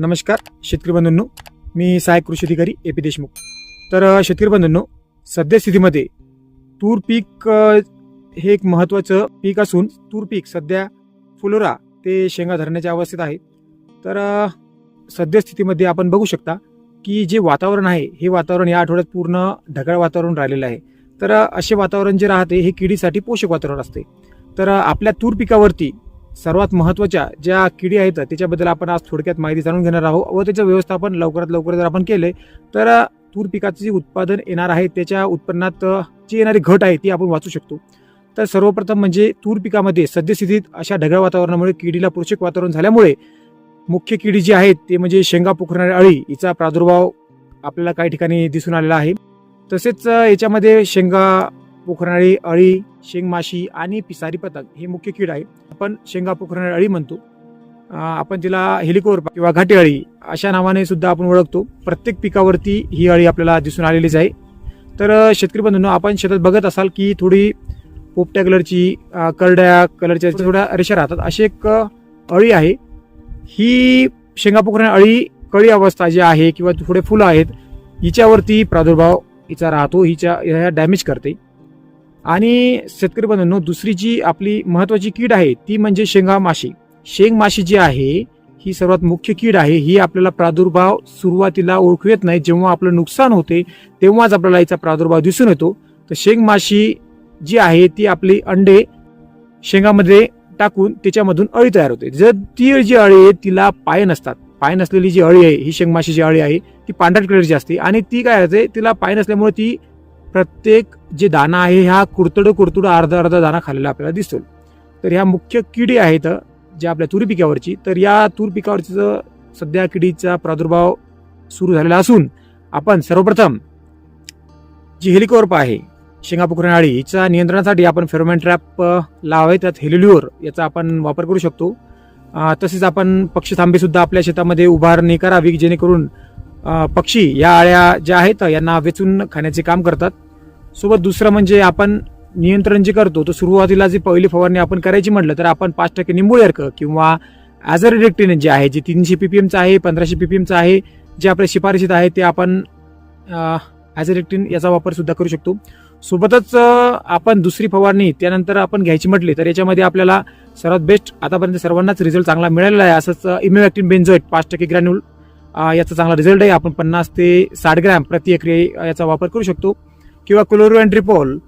नमस्कार शेतकरी बंधूंनो. मी सहाय्यक कृषी अधिकारी ए पी देशमुख. तर शेतकरी बंधूंनो सद्यस्थितीमध्ये तूर पीक हे एक महत्त्वाचं पीक असून तूर पीक सध्या फुलोरा ते शेंगा धरण्याच्या अवस्थेत आहे. तर सद्यस्थितीमध्ये आपण बघू शकता की जे वातावरण आहे हे वातावरण या आठवड्यात पूर्ण ढगाळ वातावरण राहिलेलं आहे. तर असे वातावरण जे राहते हे किडीसाठी पोषक वातावरण असते. तर आपल्या तूर पिकावरती सर्वात महत्त्वाच्या ज्या किडी आहेत त्याच्याबद्दल आपण आज थोडक्यात माहिती जाणून घेणार आहोत व त्याचं व्यवस्थापन लवकरात लवकर जर आपण केले तर तूर पिकाचं जे उत्पादन येणार आहे त्याच्या उत्पन्नात जी येणारी घट आहे ती आपण वाचू शकतो. तर सर्वप्रथम म्हणजे तूर पिकामध्ये सद्यस्थितीत अशा ढगाळ वातावरणामुळे किडीला पोषक वातावरण झाल्यामुळे मुख्य किडी जी आहेत ते म्हणजे शेंगा पोखरणाऱ्या अळी हिचा प्रादुर्भाव आपल्याला काही ठिकाणी दिसून आलेला आहे. तसेच याच्यामध्ये शेंगा पोखरणारी अळी शेंगमाशी आणि पिसारी पतंग हे मुख्य कीड आहे. आपण शेंगा पोखरणारी अळी म्हणतो. आपण तिला हेलिकोर किंवा घाटी अळी अशा नावाने सुद्धा आपण ओळखतो. प्रत्येक पिकावरती ही अळी आपल्याला दिसून आलेलीच आहे. तर शेतकरी बंधूंनो आपण शेतात बघत असाल की थोडी पोपट्या कलरची करड्या कलरच्या थोड्या रेषा राहतात अशी एक अळी आहे. ही शेंगा पोखरणारी अळी कळी अवस्था जी आहे किंवा थोडे फुलं आहेत हिच्यावरती प्रादुर्भाव हिचा राहतो हिच्या ह्या डॅमेज करते. आणि शेतकरी बंधूंनो दुसरी जी आपली महत्वाची कीड आहे ती म्हणजे शेंगा माशी. शेंग माशी जी आहे ही सर्वात मुख्य कीड आहे. ही आपल्याला प्रादुर्भाव सुरुवातीला ओळखू येत नाही. जेव्हा आपलं नुकसान होते तेव्हाच आपल्याला याचा प्रादुर्भाव दिसून येतो. तर शेंग माशी जी आहे ती आपली अंडे शेंगामध्ये टाकून त्याच्यामधून अळी तयार होते. जर ती जी अळी आहे तिला पाय नसतात. पाय नसलेली जी अळी आहे ही शेंगमाशीची अळी आहे ती पांढऱ्या कलरची असते. आणि ती काय असते तिला पाय नसल्यामुळे ती प्रत्येक जे दाना आहे हा कुरतड कुरतड अर्धा अर्धा दाना खाल्लेला आपल्याला दिसतो तर ह्या मुख्य किडी आहेत ज्या आपल्या तुरी पिकावरची. तर या तूर पिकावरची सध्या किडीचा प्रादुर्भाव सुरू झालेला असून आपण सर्वप्रथम जी हेलिकॉर्प आहे शेंगा पोखरण अळी हिच्या नियंत्रणासाठी आपण फेरोमॅन ट्रॅप लावावे त्यात हेलिल्युअर याचा आपण वापर करू शकतो. तसेच आपण पक्षी थांबेसुद्धा आपल्या शेतामध्ये उभारणी करावी जेणेकरून पक्षी या आळ्या ज्या आहेत यांना वेचून खाण्याचे काम करतात. सोबत दुसरं म्हणजे आपण नियंत्रण जे करतो तर सुरुवातीला जी पहिली फवारणी आपण करायची म्हटलं तर आपण पाच टक्के निंबू अर्क किंवा ॲझर इलेक्ट्रिन जे आहे जे तीनशे पीपीएमचं आहे पंधराशे पीपीएमचं आहे जे आपल्या शिफारशीत आहे ते आपण ॲझर इलेक्ट्रिन याचा वापर सुद्धा करू शकतो. सोबतच आपण दुसरी फवारणी त्यानंतर आपण घ्यायची म्हटली तर याच्यामध्ये आपल्याला सर्वात बेस्ट आतापर्यंत सर्वांनाच रिझल्ट चांगला मिळालेला आहे असंच इम्युवॅक्टिन बेन्झोएट पाच टक्के ग्रॅन्युल याचा चांगला रिझल्ट आहे. आपण पन्नास ते साठ ग्रॅम प्रति एकरी याचा वापर करू शकतो. किंवा क्लोरो अँड ट्रिपॉल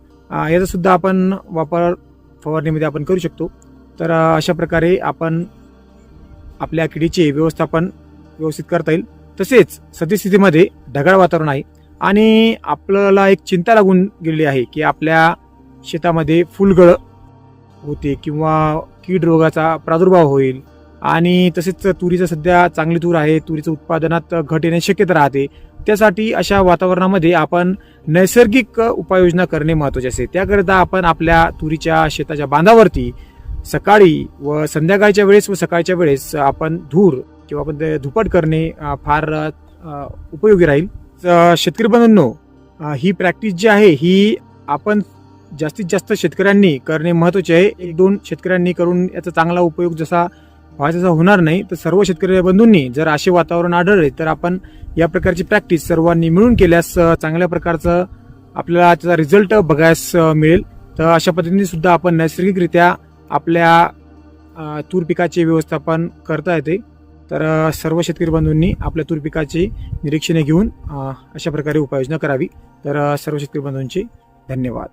याचा सुद्धा आपण वापर फवारणीमध्ये आपण करू शकतो. तर अशा प्रकारे आपण आपल्या किडीचे व्यवस्थापन व्यवस्थित करता येईल. तसेच सद्यस्थितीमध्ये ढगाळ वातावरण आहे. आणि आपल्याला एक चिंता लागून गेलेली आहे की आपल्या शेतामध्ये फुलगळ होते किंवा कीड रोगाचा प्रादुर्भाव होईल. आणि तसेच तुरीचं सध्या चांगली तूर आहे तुरीचं उत्पादनात घट येण्याची शक्यता राहते. त्यासाठी अशा वातावरणामध्ये आपण नैसर्गिक उपाययोजना करणे महत्त्वाचे असते. त्याकरिता आपण आपल्या तुरीच्या शेताच्या बांधावरती सकाळी व संध्याकाळच्या वेळेस व सकाळच्या वेळेस आपण धूर किंवा आपण ते धुपट करणे फार उपयोगी राहील. शेतकरी बंधूंनो ही प्रॅक्टिस जी आहे ही आपण जास्तीत जास्त शेतकऱ्यांनी करणे महत्त्वाचे आहे. एक दोन शेतकऱ्यांनी करून याचा चांगला उपयोग जसा व्हायचं होणार नाही तर सर्व शेतकरी बंधूंनी जर असे वातावरण आढळले तर आपण या प्रकारची प्रॅक्टिस सर्वांनी मिळून केल्यास चांगल्या प्रकारचं आपल्याला त्याचा रिझल्ट बघायस मिळेल. तर अशा पद्धतीने सुद्धा आपण नैसर्गिकरित्या आपल्या तूर पिकाचे व्यवस्थापन करता येते. तर सर्व शेतकरी बंधूंनी आपल्या तूर पिकाची निरीक्षणे घेऊन अशा प्रकारे उपाययोजना करावी. तर सर्व शेतकरी बंधूंचे धन्यवाद.